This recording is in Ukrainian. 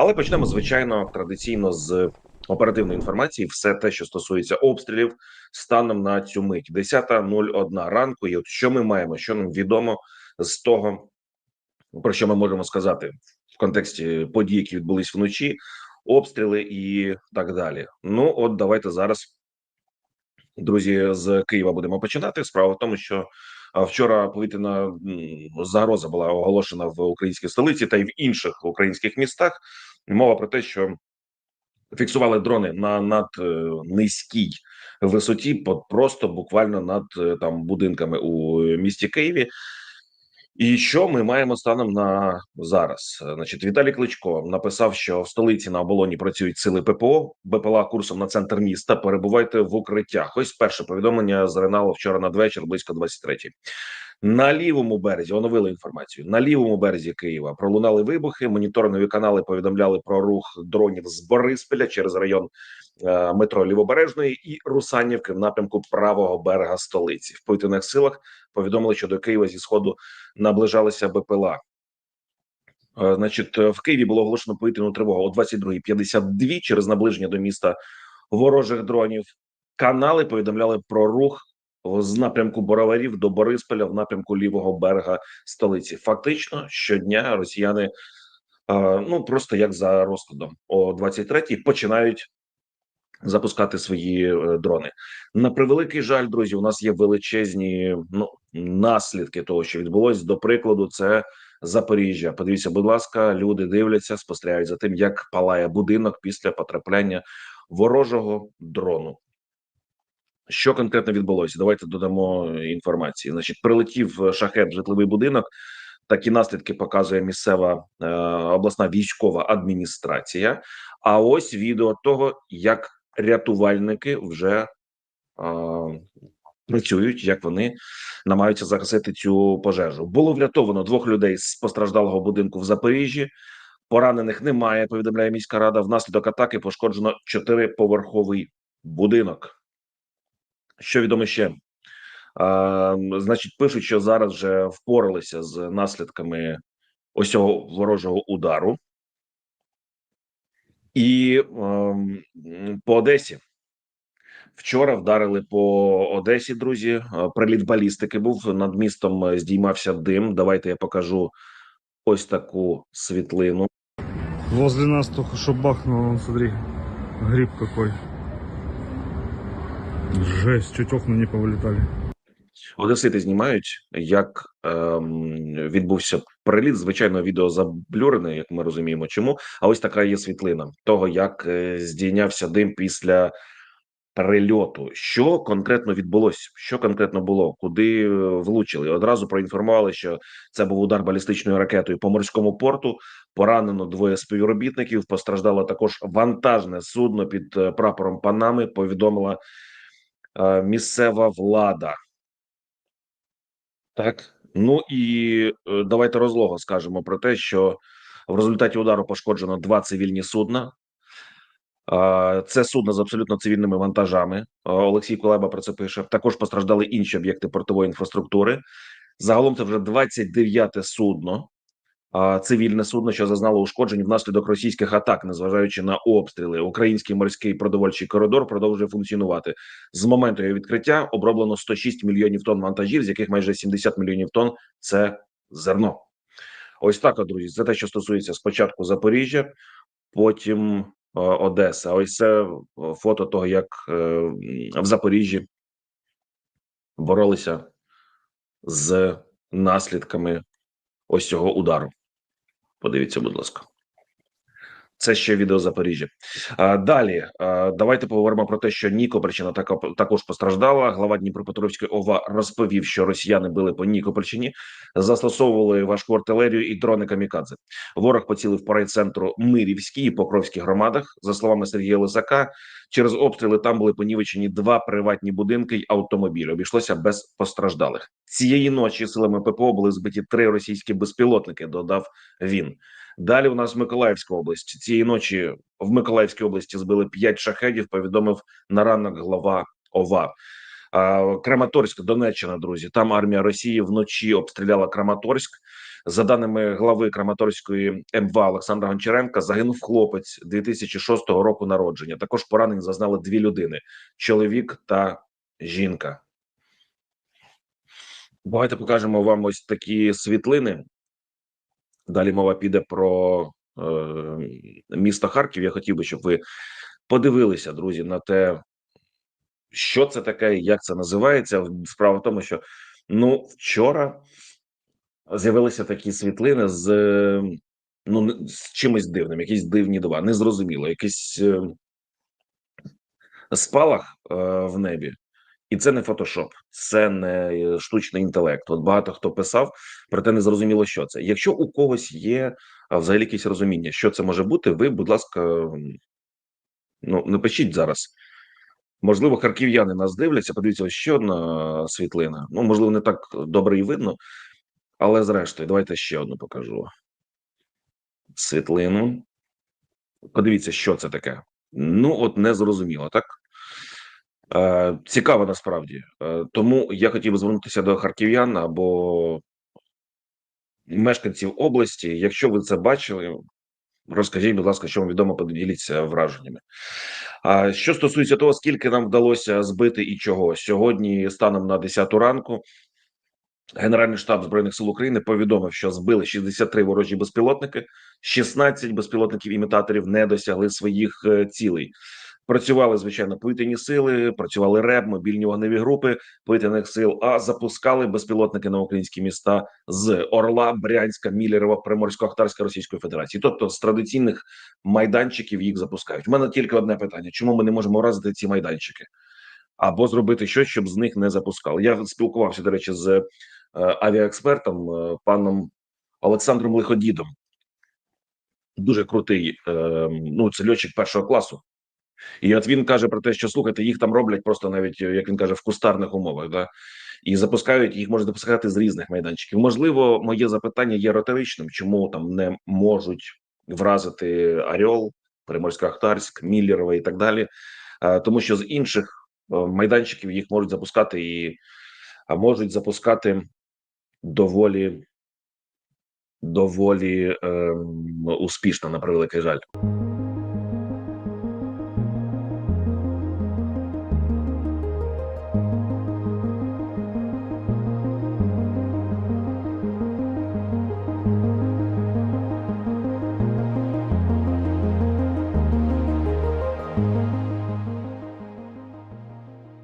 Але почнемо звичайно традиційно з оперативної інформації. Все те, що стосується обстрілів, станом на цю мить 10.01 ранку. І от що ми маємо, що нам відомо з того, про що ми можемо сказати в контексті подій, які відбулись вночі, обстріли і так далі. Ну, от давайте зараз, друзі, з Києва будемо починати. Справа в тому, що вчора повітряна загроза була оголошена в українській столиці та й в інших українських містах. Мова про те, що фіксували дрони на над е, низькій висоті, просто буквально над е, там будинками у місті Києві. І що ми маємо станом на зараз? Е, Значить, Віталій Кличко написав, що в столиці на оболоні працюють сили ППО, БПЛА курсом на центр міста. Перебувайте в укриттях. Ось перше повідомлення з Реналу вчора надвечір, близько 23-ї. На лівому березі оновили інформацію. На лівому березі Києва пролунали вибухи. Моніторингові канали повідомляли про рух дронів з Борисполя через район е, метро Лівобережної і Русанівки в напрямку правого берега столиці. В повітряних силах повідомили, що до Києва зі сходу наближалися БПЛА. Е, Значить, в Києві було оголошено повітряну тривогу о 22.52 через наближення до міста ворожих дронів. Канали повідомляли про рух з напрямку Бороварів до Борисполя в напрямку лівого берега столиці. Фактично щодня росіяни, ну просто як за розкладом, о 23-й починають запускати свої е, дрони. На превеликий жаль, друзі, у нас є величезні ну наслідки того, що відбулось. До прикладу, це Запоріжжя. Подивіться, будь ласка, люди дивляться, спостерігають за тим, як палає будинок після потрапляння ворожого дрону. Що конкретно відбулося? Давайте додамо інформації. Значить, прилетів шахет в житловий будинок. Такі наслідки показує місцева е, обласна військова адміністрація. А ось відео того, як рятувальники вже е, працюють, як вони намагаються загасити цю пожежу. Було врятовано двох людей з постраждалого будинку в Запоріжжі. Поранених немає. Повідомляє міська рада. Внаслідок атаки пошкоджено чотириповерховий будинок. Що відомо ще? Значить, пишуть, що зараз вже впоралися з наслідками ось цього ворожого удару. І ем, по Одесі вчора вдарили по Одесі. Друзі, приліт балістики був над містом. е, Здіймався дим. Давайте я покажу ось таку світлину. Возле нас только что бахнуло, смотри, гриб какой. Жесть, чуть окна не повылетали. Одесити знімають, як ем, відбувся приліт. Звичайно, відео заблюрене, як ми розуміємо, чому. А ось така є світлина того, як е, здійнявся дим після прильоту. Що конкретно відбулося? Що конкретно було? Куди е, влучили? Одразу проінформували, що це був удар балістичною ракетою по морському порту. Поранено двоє співробітників. Постраждало також вантажне судно під е, прапором Панами. Повідомила місцева влада. Так, ну і е, давайте розлого скажемо про те, що в результаті удару пошкоджено два цивільні судна. Це судна з абсолютно цивільними вантажами. Олексій Кулеба про це пише. Також постраждали інші об'єкти портової інфраструктури. Загалом це вже 29-те судно, а, цивільне судно, що зазнало ушкоджень внаслідок російських атак, незважаючи на обстріли. Український морський продовольчий коридор продовжує функціонувати. З моменту його відкриття оброблено 106 мільйонів тонн вантажів, з яких майже 70 мільйонів тонн це зерно. Ось так, друзі. Це те, що стосується спочатку Запоріжжя, потім е, Одеса. Ось це е, фото того, як е, в Запоріжжі боролися з наслідками ось цього удару. Подивіться, будь ласка. Це ще відео Запоріжжя. Далі давайте поговоримо про те, що Нікопольщина також постраждала. Глава Дніпропетровської ОВА розповів, що росіяни били по Нікопольщині, застосовували важку артилерію і дрони камікадзе. Ворог поцілив по райцентру Мирівській і Покровській громадах. За словами Сергія Лисака, через обстріли там були понівечені два приватні будинки й автомобіль. Обійшлося без постраждалих. Цієї ночі силами ППО були збиті три російські безпілотники. Додав він. Далі у нас Миколаївська область. Цієї ночі в Миколаївській області збили п'ять шахедів. Повідомив на ранок глава ОВА. Краматорськ, Донеччина, друзі. Там армія Росії вночі обстріляла Краматорськ. За даними глави Краматорської МВА Олександра Гончаренка, загинув хлопець 2006 року народження. Також поранень зазнали дві людини: чоловік та жінка. Давайте покажемо вам ось такі світлини. Далі мова піде про е, місто Харків. Я хотів би, щоб ви подивилися, друзі, на те, що це таке, як це називається. Справа в тому, що ну вчора з'явилися такі світлини з ну з чимось дивним, якісь дивні два, незрозуміло, якийсь е, спалах е, в небі. І це не фотошоп, це не е, штучний інтелект. От багато хто писав, проте не зрозуміло, що це. Якщо у когось є взагалі якесь розуміння, що це може бути, ви, будь ласка, ну напишіть зараз. Можливо, харків'яни нас дивляться. Подивіться, ще одна світлина. Ну, можливо, не так добре і видно, але зрештою, давайте ще одну покажу. Світлину. Подивіться, що це таке. Ну, от не зрозуміло, так? Е, цікаво насправді. Е, тому я хотів би звернутися до харків'ян або мешканців області. Якщо ви це бачили, розкажіть, будь ласка, що вам відомо, поділіться враженнями. А що стосується того, скільки нам вдалося збити і чого сьогодні, станом на 10 ранку, Генеральний штаб збройних сил України повідомив, що збили 63 ворожі безпілотники, 16 безпілотників імітаторів не досягли своїх е, цілей. Працювали звичайно повітряні сили, працювали РЕБ, мобільні вогневі групи повітряних сил. А запускали безпілотники на українські міста з Орла, Брянська, Мілєрова, Приморсько-Ахтарська Російської Федерації. Тобто з традиційних майданчиків їх запускають. У мене тільки одне питання: чому ми не можемо вразити ці майданчики? Або зробити щось, щоб з них не запускали. Я спілкувався, до речі, з е, авіаекспертом е, паном Олександром Лиходідом. Дуже крутий, е, ну це льотчик першого класу. І от він каже про те, що слухайте, їх там роблять просто навіть як він каже, в кустарних умовах, да і запускають їх можна запускати з різних майданчиків. Можливо, моє запитання є риторичним, чому там не можуть вразити Орел, Приморсько-Ахтарськ, Міллєрова і так далі, Е, тому що з інших е, майданчиків їх можуть запускати і можуть запускати доволі доволі ем, успішно на превеликий жаль.